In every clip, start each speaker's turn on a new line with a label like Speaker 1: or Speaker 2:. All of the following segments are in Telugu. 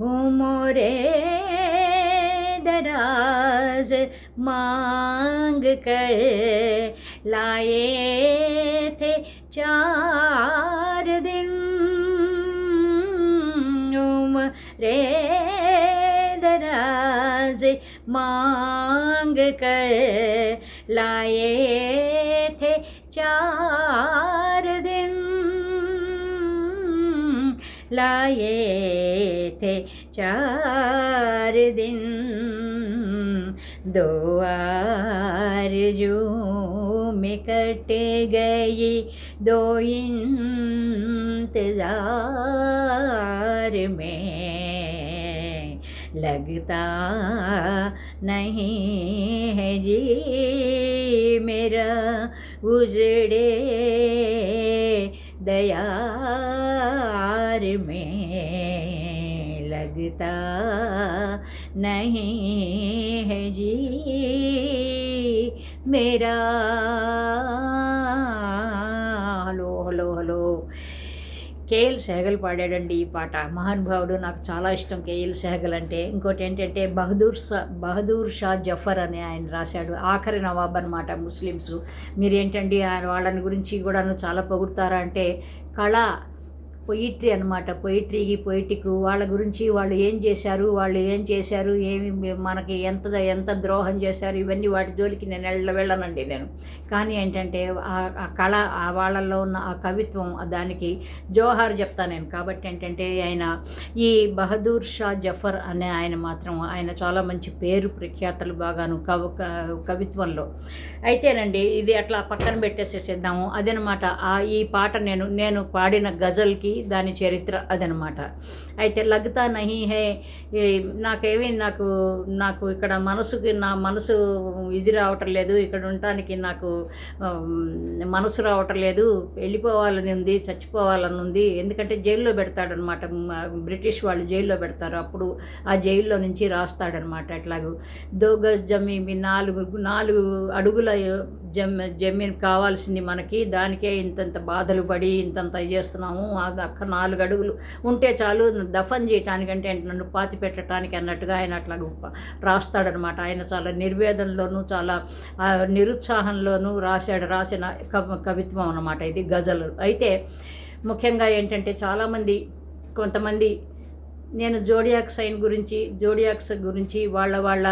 Speaker 1: मोरे दराज मांग कर लाए थे चार दिन। रे दराज मांग कर लाए थे चार दिन। लाए थे चार दिन। दो आरज़ू में कट गई, दो इंतज़ार में। लगता नहीं है जी मेरा उजड़े दयार में। लगता नहीं है जी मेरा hello hello hello K L Saigal పాడాడండి ఈ పాట మహానుభావుడు నాకు చాలా ఇష్టం కేఎల్ సెహగల్ అంటే ఇంకోటి ఏంటంటే బహదూర్ షా బహదూర్ షా జఫర్ అని ఆయన రాశాడు ఆఖరి నవాబ్ అనమాట ముస్లిమ్స్ మీరు ఏంటండి ఆయన వాళ్ళని గురించి కూడాను చాలా పొగుడతారా అంటే కళ పొయిట్రీ అనమాట పొయిట్రీకి పొయిటిక్ వాళ్ళ గురించి వాళ్ళు ఏం చేశారు వాళ్ళు ఏం చేశారు ఏమి మనకి ఎంత ఎంత ద్రోహం చేశారు ఇవన్నీ వాటి జోలికి నేను వెళ్ళ వెళ్ళనండి నేను. కానీ ఏంటంటే ఆ- ఆ కళ ఆ వాళ్ళల్లో ఉన్న ఆ కవిత్వం దానికి జోహార్ చెప్తాను నేను. కాబట్టి ఏంటంటే ఆయన ఈ బహదూర్ షా జఫర్ అనే ఆయన మాత్రం ఆయన చాలా మంచి పేరు ప్రఖ్యాతలు బాగాను కవ కవిత్వంలో. అయితేనండి ఇది అట్లా పక్కన పెట్టేసేసేద్దాము. అదనమాట ఆ ఈ పాట నేను నేను పాడిన గజల్కి దాని చరిత్ర అదనమాట. అయితే లగ్తా నహి హే నాకేమీ నాకు నాకు ఇక్కడ మనసుకి నా మనసు ఇది రావటం లేదు ఇక్కడ ఉండటానికి నాకు మనసు రావటం లేదు వెళ్ళిపోవాలని ఉంది చచ్చిపోవాలని ఉంది. ఎందుకంటే జైల్లో పెడతాడనమాట బ్రిటిష్ వాళ్ళు జైల్లో పెడతారు. అప్పుడు ఆ జైల్లో నుంచి రాస్తాడనమాట అట్లాగూ దోగజ్ జమీ మీ నాలుగు నాలుగు అడుగుల జమ్ జమీన్ కావాల్సింది మనకి. దానికే ఇంతంత బాధలు పడి ఇంతంత చేస్తున్నాము. అక్క నాలుగు అడుగులు ఉంటే చాలు దఫన్ చేయటానికంటే నన్ను పాతి పెట్టడానికి అన్నట్టుగా ఆయన అట్లా గొప్ప రాస్తాడనమాట. ఆయన చాలా నిర్వేదంలోనూ చాలా నిరుత్సాహంలోనూ రాశాడు రాసిన కవ కవిత్వం అనమాట ఇది గజలు. అయితే ముఖ్యంగా ఏంటంటే చాలామంది కొంతమంది నేను జోడియాక్ సైన్ గురించి జోడియాక్స్ గురించి వాళ్ళ వాళ్ళ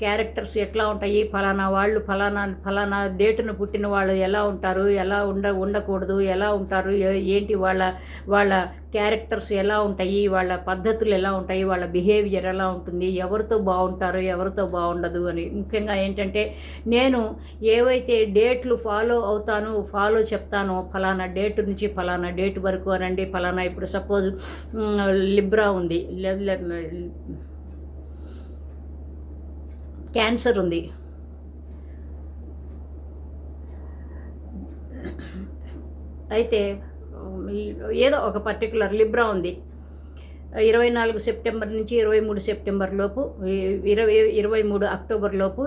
Speaker 1: క్యారెక్టర్స్ ఎట్లా ఉంటాయి? ఫలానా వాళ్ళు ఫలానా ఫలానా డేటును పుట్టిన వాళ్ళు ఎలా ఉంటారు? ఎలా ఉండ ఉండకూడదు? ఎలా ఉంటారు? ఏ- ఏంటి వాళ్ళ వాళ్ళ క్యారెక్టర్స్ ఎలా ఉంటాయి? వాళ్ళ పద్ధతులు ఎలా ఉంటాయి? వాళ్ళ బిహేవియర్ ఎలా ఉంటుంది? ఎవరితో బాగుంటారు? ఎవరితో బాగుండదు? అని ముఖ్యంగా ఏంటంటే నేను ఏవైతే డేట్లు ఫాలో అవుతాను ఫాలో చెప్తానో ఫలానా డేట్ నుంచి ఫలానా డేట్ వరకు అనండి ఫలానా ఇప్పుడు సపోజ్ లిబ్రా ఉంది. లె- క్యాన్సర్ ఉంది. అయితే ఏదో ఒక పర్టికులర్ లిబ్రా ఉంది. ఇరవై నాలుగు సెప్టెంబర్ నుంచి ఇరవై మూడు సెప్టెంబర్ లోపు ఇరవై ఇరవై మూడు అక్టోబర్ లోపు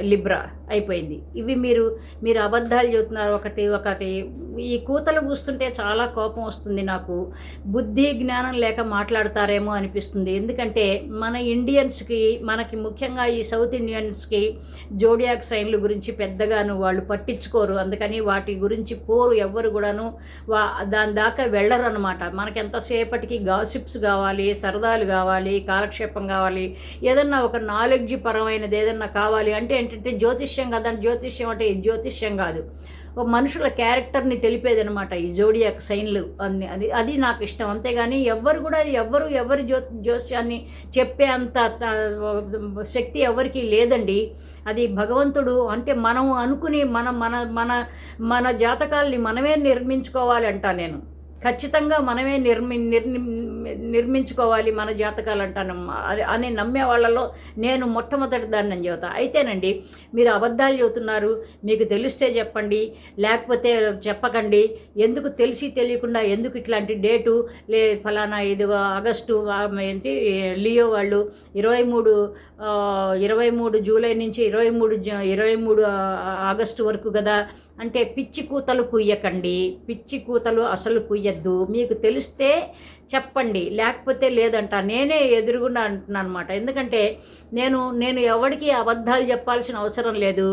Speaker 1: లిబ్రా అయిపోయింది. ఇవి మీరు మీరు అబద్ధాలు చెబుతున్నారు ఒకటి ఒకటి. ఈ కూతలు కూస్తుంటే చాలా కోపం వస్తుంది నాకు. బుద్ధి జ్ఞానం లేక మాట్లాడతారేమో అనిపిస్తుంది. ఎందుకంటే మన ఇండియన్స్కి మనకి ముఖ్యంగా ఈ సౌత్ ఇండియన్స్కి జోడియాక్ సైన్ల గురించి పెద్దగాను వాళ్ళు పట్టించుకోరు. అందుకని వాటి గురించి పోరు ఎవ్వరు కూడాను. వా దాని దాకా వెళ్ళరు అనమాట మనకి ఎంతసేపటికి గాసిప్స్ కావాలి సరదాలు కావాలి కాలక్షేపం కావాలి ఏదన్నా ఒక నాలెడ్జ్ పరమైనది ఏదన్నా కావాలి అంటే ఏంటంటే జ్యోతిష్యం కదా. జ్యోతిష్యం అంటే జ్యోతిష్యం కాదు. ఒక మనుషుల క్యారెక్టర్ని తెలిపేది అనమాట ఈ జోడియాక్ సైన్లు. అన్ని అది అది నాకు ఇష్టం. అంతేగాని ఎవ్వరు కూడా ఎవ్వరు ఎవరి జ్యో జ్యోతిష్యాన్ని చెప్పే అంత శక్తి ఎవరికి లేదండి. అది భగవంతుడు అంటే మనం అనుకుని మన మన మన మన జాతకాల్ని మనమే నిర్మించుకోవాలి అంటా నేను. ఖచ్చితంగా మనమే నిర్మి నిర్మి నిర్మించుకోవాలి మన జాతకాలు అంటాను అది- అని నమ్మే వాళ్ళలో నేను మొట్టమొదటి దాన్ని అని చెబుతా. అయితేనండి మీరు అబద్ధాలు చెబుతున్నారు మీకు తెలిస్తే చెప్పండి లేకపోతే చెప్పకండి ఎందుకు తెలిసి తెలియకుండా ఎందుకు ఇట్లాంటి డేటు లే ఫలానా ఇదిగో ఆగస్టు ఏంటి లియో వాళ్ళు ఇరవై మూడు ఇరవై మూడు జూలై నుంచి ఇరవై మూడు ఇరవై మూడు ఆగస్టు వరకు కదా అంటే పిచ్చి కూతలు కుయ్యకండి పిచ్చి కూతలు అసలు కుయ్యద్దు. మీకు తెలిస్తే చెప్పండి లేకపోతే లేదంట. నేనే ఎదురుగుండా అంటున్నాను అనమాట ఎందుకంటే నేను నేను ఎవరికి అబద్ధాలు చెప్పాల్సిన అవసరం లేదు.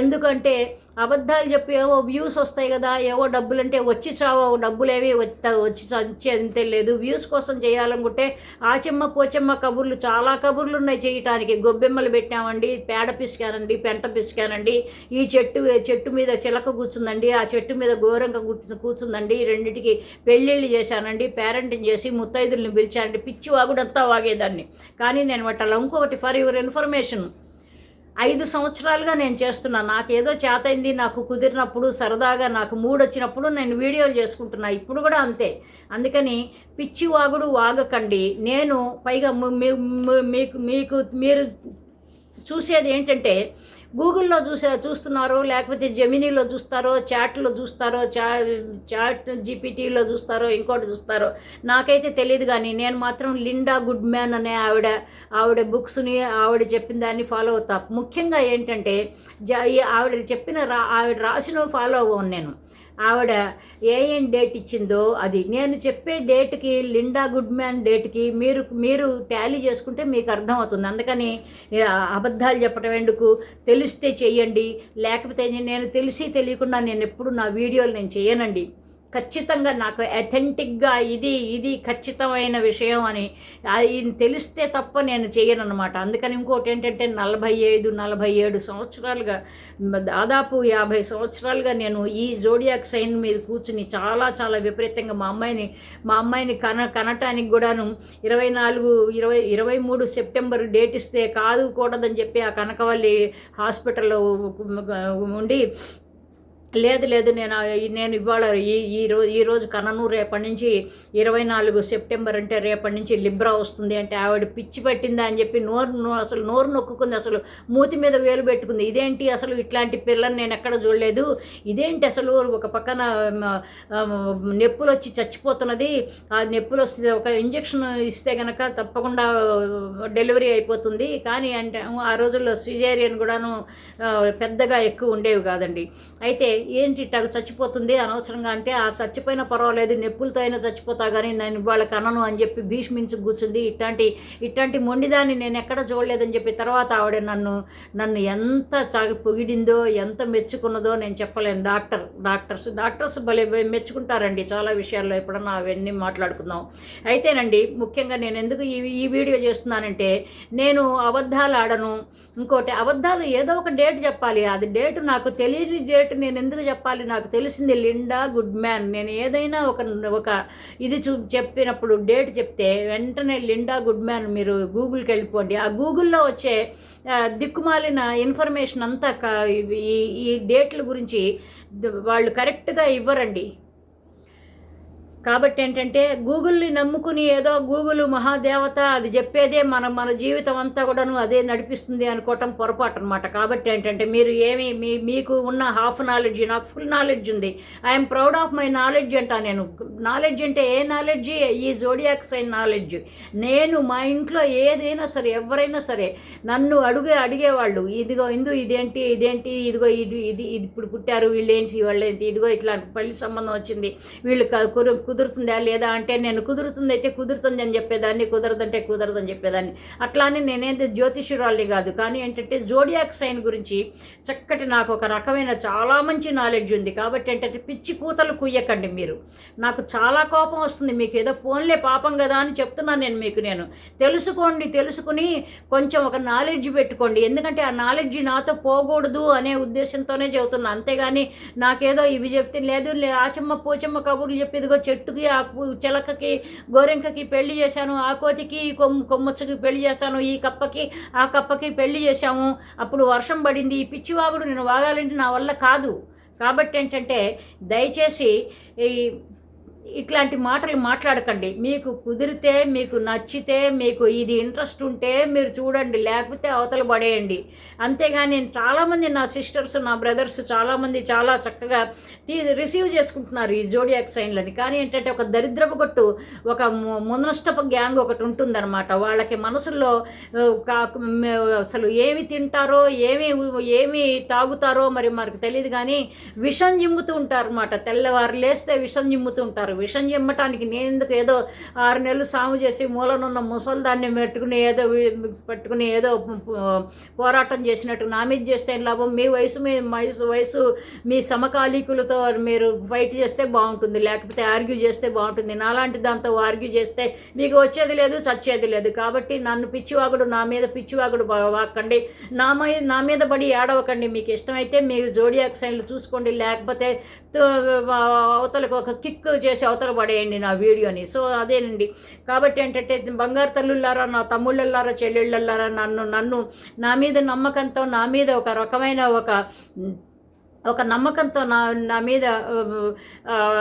Speaker 1: ఎందుకంటే అబద్ధాలు చెప్పి ఏవో వ్యూస్ వస్తాయి కదా ఏవో డబ్బులు అంటే వచ్చి చావో డబ్బులేవి వచ్చి అంతే లేదు. వ్యూస్ కోసం చేయాలనుకుంటే ఆచెమ్మ పోచెమ్మ కబుర్లు చాలా కబుర్లు ఉన్నాయి చేయటానికి. గొబ్బెమ్మలు పెట్టామండి పేడ పిసికానండి పెంట పిసికానండి. ఈ చెట్టు చెట్టు మీద చిలక కూర్చుందండి ఆ చెట్టు మీద ఘోరంగా కూర్చుందండి. రెండింటికి పెళ్ళిళ్ళు చేశానండి పేరెంటింగ్ చేసి ముత్తైదుల్ని పిలిచానండి. పిచ్చి వాగుడంతా వాగేదాన్ని. కానీ నేను వాటి ఇంకొకటి ఫర్ యువర్ ఇన్ఫర్మేషన్ ఐదు సంవత్సరాలుగా నేను చేస్తున్నాను నాకు ఏదో చేతైంది నాకు కుదిరినప్పుడు సరదాగా నాకు మూడు వచ్చినప్పుడు నేను వీడియోలు చేసుకుంటున్నా. ఇప్పుడు కూడా అంతే. అందుకని పిచ్చి వాగుడు వాగకండి. నేను పైగా మీకు మీకు మీరు చూసేది ఏంటంటే గూగుల్లో చూసే చూస్తున్నారో లేకపోతే జమినీలో చూస్తారో చాట్లో చూస్తారో చా చాట్ జీపీటీలో చూస్తారో ఇంకోటి చూస్తారో నాకైతే తెలియదు కానీ నేను మాత్రం లిండా గుడ్ మ్యాన్ అనే ఆవిడ ఆవిడ బుక్స్ని ఆవిడ చెప్పిన దాన్ని ఫాలో అవుతా. ముఖ్యంగా ఏంటంటే ఆవిడ చెప్పిన రా ఆవిడ రాసినవి ఫాలో అవ్వను నేను. ఆవిడ ఏ ఏం డేట్ ఇచ్చిందో అది. నేను చెప్పే డేట్కి లిండా గుడ్ మ్యాన్ డేట్కి మీరు మీరు ట్యాలీ చేసుకుంటే మీకు అర్థమవుతుంది. అందుకని అబద్ధాలు చెప్పడం ఎందుకు? తెలిస్తే చెయ్యండి. లేకపోతే నేను తెలిసి తెలియకుండా నేను ఎప్పుడు నా వీడియోలు నేను చేయనండి ఖచ్చితంగా నాకు అథెంటిక్గా ఇది ఇది ఖచ్చితమైన విషయం అని ఇది తెలిస్తే తప్ప నేను చేయను అనమాట అందుకని ఇంకోటి ఏంటంటే నలభై ఐదు నలభై ఏడు సంవత్సరాలుగా దాదాపు యాభై సంవత్సరాలుగా నేను ఈ జోడియాక్ సైన్ మీద కూర్చుని చాలా చాలా విపరీతంగా మా అమ్మాయిని మా అమ్మాయిని కన కనటానికి కూడాను ఇరవై నాలుగు ఇరవై ఇరవై మూడు సెప్టెంబర్ డేట్ ఇస్తే కాదు కూడదని చెప్పి ఆ కనకవల్లి హాస్పిటల్లో ఉండి లేదు లేదు నేను నేను ఇవాళ ఈ ఈ రోజు ఈ రోజు కనను రేపటి నుంచి ఇరవై నాలుగు సెప్టెంబర్ అంటే రేపటి నుంచి లిబ్రా వస్తుంది అంటే ఆవిడ పిచ్చి పెట్టిందా అని చెప్పి నోరు అసలు నోరు నొక్కుంది అసలు మూతి మీద వేలు పెట్టుకుంది. ఇదేంటి అసలు ఇట్లాంటి పిల్లని నేను ఎక్కడ చూడలేదు? ఇదేంటి అసలు ఒక పక్కన నొప్పులు వచ్చి చచ్చిపోతున్నది? ఆ నొప్పులు వస్తే ఒక ఇంజక్షన్ ఇస్తే కనుక తప్పకుండా డెలివరీ అయిపోతుంది. కానీ అంటే ఆ రోజుల్లో సిజేరియన్ కూడాను పెద్దగా ఎక్కువ ఉండేవి కాదండి. అయితే ఏంటి ఇట్టాగ చచ్చిపోతుంది? అనవసరంగా అంటే ఆ చచ్చిపోయిన పర్వాలేదు నొప్పులతో అయినా చచ్చిపోతా కానీ నేను వాళ్ళకి కనను అని చెప్పి భీష్మించి కూర్చుంది. ఇట్లాంటి ఇట్లాంటి మొండిదాన్ని నేను ఎక్కడ చూడలేదని చెప్పి తర్వాత ఆవిడ నన్ను నన్ను ఎంత చాగి పొగిడిందో ఎంత మెచ్చుకున్నదో నేను చెప్పలేను. డాక్టర్ డాక్టర్స్ డాక్టర్స్ భలే మెచ్చుకుంటారండి చాలా విషయాల్లో ఎప్పుడన్నా అవన్నీ మాట్లాడుకుందాం. అయితేనండి ముఖ్యంగా నేను ఎందుకు ఈ ఈ వీడియో చేస్తున్నానంటే నేను అబద్ధాలు ఆడను. ఇంకోటి అబద్ధాలు ఏదో ఒక డేట్ చెప్పాలి. అది డేట్ నాకు తెలియని డేట్ నేను ఎందుకు చెప్పాలి? నాకు తెలిసింది లిండా గుడ్ మ్యాన్ నేను ఏదైనా ఒక ఒక ఇది చూ చెప్పినప్పుడు డేట్ చెప్తే వెంటనే లిండా గుడ్ మ్యాన్ మీరు గూగుల్కి వెళ్ళిపోండి. ఆ గూగుల్లో వచ్చే దిక్కుమాలిన ఇన్ఫర్మేషన్ అంతా ఈ ఈ డేట్ల గురించి వాళ్ళు కరెక్ట్గా ఇవ్వరండి. కాబట్టి ఏంటంటే గూగుల్ని నమ్ముకుని ఏదో గూగుల్ మహాదేవత అది చెప్పేదే మన మన జీవితం అంతా కూడాను అదే నడిపిస్తుంది అనుకోవటం పొరపాటు అనమాట కాబట్టి ఏంటంటే మీరు ఏమి మీ మీకు ఉన్న హాఫ్ నాలెడ్జ్ నాకు ఫుల్ నాలెడ్జ్ ఉంది. I'm proud of my knowledge అంటా నేను. నాలెడ్జ్ అంటే ఏ నాలెడ్జ్? ఈ జోడియాక్స్ అయిన నాలెడ్జ్. నేను మా ఇంట్లో ఏదైనా సరే ఎవరైనా సరే నన్ను అడుగే అడిగేవాళ్ళు ఇదిగో ఇందు ఇదేంటి ఇదేంటి ఇదిగో ఇది ఇది ఇది ఇప్పుడు పుట్టారు వీళ్ళేంటి వాళ్ళేంటి ఇదిగో ఇట్లాంటి పెళ్ళి సంబంధం వచ్చింది వీళ్ళు కుదురుతుందా లేదా అంటే నేను కుదురుతుంది అయితే కుదురుతుంది అని చెప్పేదాన్ని కుదరదంటే కుదరదని చెప్పేదాన్ని. అట్లానే నేనేంటి జ్యోతిషురాల్ని కాదు కానీ ఏంటంటే జోడియాక్ సైన్ గురించి చక్కటి నాకు ఒక రకమైన చాలా మంచి నాలెడ్జ్ ఉంది. కాబట్టి ఏంటంటే పిచ్చి కూతలు కుయ్యకండి మీరు. నాకు చాలా కోపం వస్తుంది మీకు ఏదో ఫోన్లే పాపం కదా అని చెప్తున్నాను నేను మీకు నేను. తెలుసుకోండి తెలుసుకుని కొంచెం ఒక నాలెడ్జ్ పెట్టుకోండి. ఎందుకంటే ఆ నాలెడ్జ్ నాతో పోకూడదు అనే ఉద్దేశంతోనే చెబుతున్నాను అంతేగాని నాకేదో ఇవి చెప్తే లేదు ఆచమ్మ పోచమ్మ కబుర్లు చెప్పి ఇదిగో చెట్టుకి ఆ చిలకకి గోరెంకకి పెళ్ళి చేశాను ఆ కోతికి కొమ్ము కొమ్మచ్చకి పెళ్ళి చేశాను ఈ కప్పకి ఆ కప్పకి పెళ్ళి చేశాము. అప్పుడు వర్షం పడింది. ఈ పిచ్చివాగుడు నేను వాగాలంటే నా వల్ల కాదు. కాబట్టి ఏంటంటే దయచేసి ఈ ఇట్లాంటి మాటలు మాట్లాడకండి. మీకు కుదిరితే మీకు నచ్చితే మీకు ఇది ఇంట్రెస్ట్ ఉంటే మీరు చూడండి లేకపోతే అవతల పడేయండి. అంతేగాని నేను చాలామంది నా సిస్టర్స్ నా బ్రదర్స్ చాలామంది చాలా చక్కగా తీ రిసీవ్ చేసుకుంటున్నారు ఈ జోడియాక్ సైన్లని. కానీ ఏంటంటే ఒక దరిద్రపు కొట్టు ఒక మునష్టపు గ్యాంగ్ ఒకటి ఉంటుందన్నమాట. వాళ్ళకి మనసుల్లో అసలు ఏమి తింటారో ఏమి ఏమి తాగుతారో మరి మనకు తెలియదు కానీ విషం జిమ్ముతూ ఉంటారు అన్నమాట తెల్లవారు లేస్తే విషం జిమ్ముతూ ఉంటారు. విషం చిమ్మటానికి నేను ఎందుకు ఏదో ఆరు నెలలు సాము చేసి మూలనున్న ముసల్దాన్ని పెట్టుకుని ఏదో పెట్టుకుని ఏదో పో- పోరాటం చేసినట్టు నా మీద చేస్తే లాభం? మీ వయసు మీ వయసు వయసు మీ సమకాలీకులతో మీరు ఫైట్ చేస్తే బాగుంటుంది లేకపోతే ఆర్గ్యూ చేస్తే బాగుంటుంది. నాలాంటి దాంతో ఆర్గ్యూ చేస్తే మీకు వచ్చేది లేదు చచ్చేది లేదు. కాబట్టి నన్ను పిచ్చివాగుడు నా మీద పిచ్చివాగుడు వాకండి వాక్కండి. నా మీద నా మీద పడి ఏడవకండి. మీకు ఇష్టమైతే మీరు జోడియాక్ సైన్లు చూసుకోండి. లేకపోతే అవతలకు ఒక కిక్ చేసి అవతల పడేయండి నా వీడియోని. సో అదేనండి. కాబట్టి ఏంటంటే బంగారు తల్లుల్లారా నా తమ్ముళ్ళల్లారా చెల్లెళ్ళల్లారా నన్ను నన్ను నా మీద నమ్మకంతో నా మీద ఒక రకమైన ఒక ఒక నమ్మకంతో నా నా మీద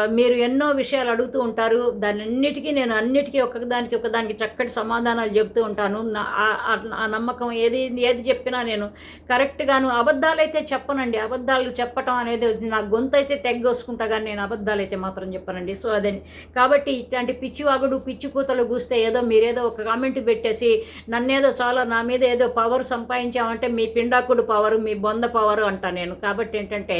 Speaker 1: మీరు ఎన్నో విషయాలు అడుగుతూ ఉంటారు. దాని అన్నిటికీ నేను అన్నిటికీ ఒకదానికి ఒకదానికి చక్కటి సమాధానాలు చెప్తూ ఉంటాను. నా ఆ- ఆ- నమ్మకం ఏది ఏది చెప్పినా నేను కరెక్ట్గాను అబద్ధాలు అయితే చెప్పనండి. అబద్ధాలు చెప్పటం అనేది నా గొంతు అయితే తెగ్గొసుకుంటా కానీ నేను అబద్ధాలు అయితే మాత్రం చెప్పనండి. సో అదని కాబట్టి ఇట్లాంటి పిచ్చివాగుడు పిచ్చి కూతలు కూస్తే ఏదో మీరేదో ఒక కామెంట్ పెట్టేసి నన్నేదో చాలా నా మీద ఏదో పవర్ సంపాదించామంటే మీ పిండాకుడు పవర్ మీ బొంద పవర్ అంటా నేను. కాబట్టి ఏంటంటే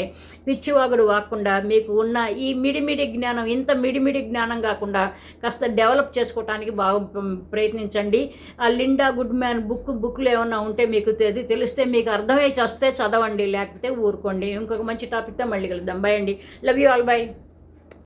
Speaker 1: పిచ్చివాగుడు కాకుండా మీకు ఉన్న ఈ మిడిమిడి జ్ఞానం ఇంత మిడిమిడి జ్ఞానం కాకుండా కాస్త డెవలప్ చేసుకోవడానికి బాగా ప్రయత్నించండి. ఆ లిండా గుడ్ మ్యాన్ బుక్ బుక్లు ఏమన్నా ఉంటే మీకు తెది తెలిస్తే మీకు అర్థమై చస్తే చదవండి లేకపోతే ఊరుకోండి. ఇంకొక మంచి టాపిక్తో మళ్ళీ కలుద్దాం. బై అండి. Love you all by